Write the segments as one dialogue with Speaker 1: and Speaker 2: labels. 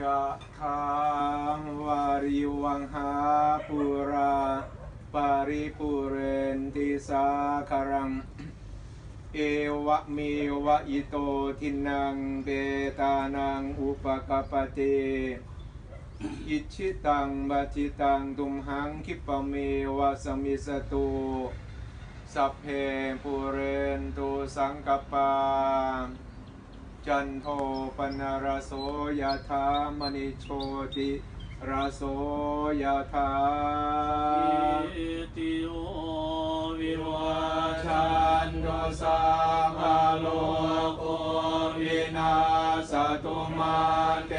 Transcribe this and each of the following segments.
Speaker 1: ยะทางวาริวังหาปุราปาริปุเรนติสาคารัง เอวะเมวะอิโตทินังเปตานังอุปกปปติอิชิตังบัจิตังตุมหังคิปเมวะสมิสตุสัพเพปุเรนตุสังกปา จันโทปนารโสยธามณิโชติรโสยธา
Speaker 2: อิติโอวิวา
Speaker 1: ชันโตสัพพะโลกโควินาสตุมาเต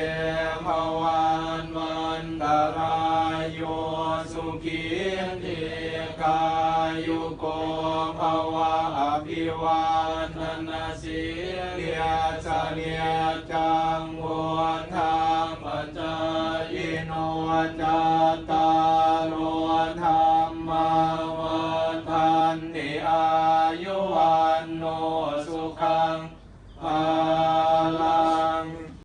Speaker 1: ภวันวันตรายโยสุขีติกายุโกภวะอภิวา เนียจังวนทางปัจายโนจัตตา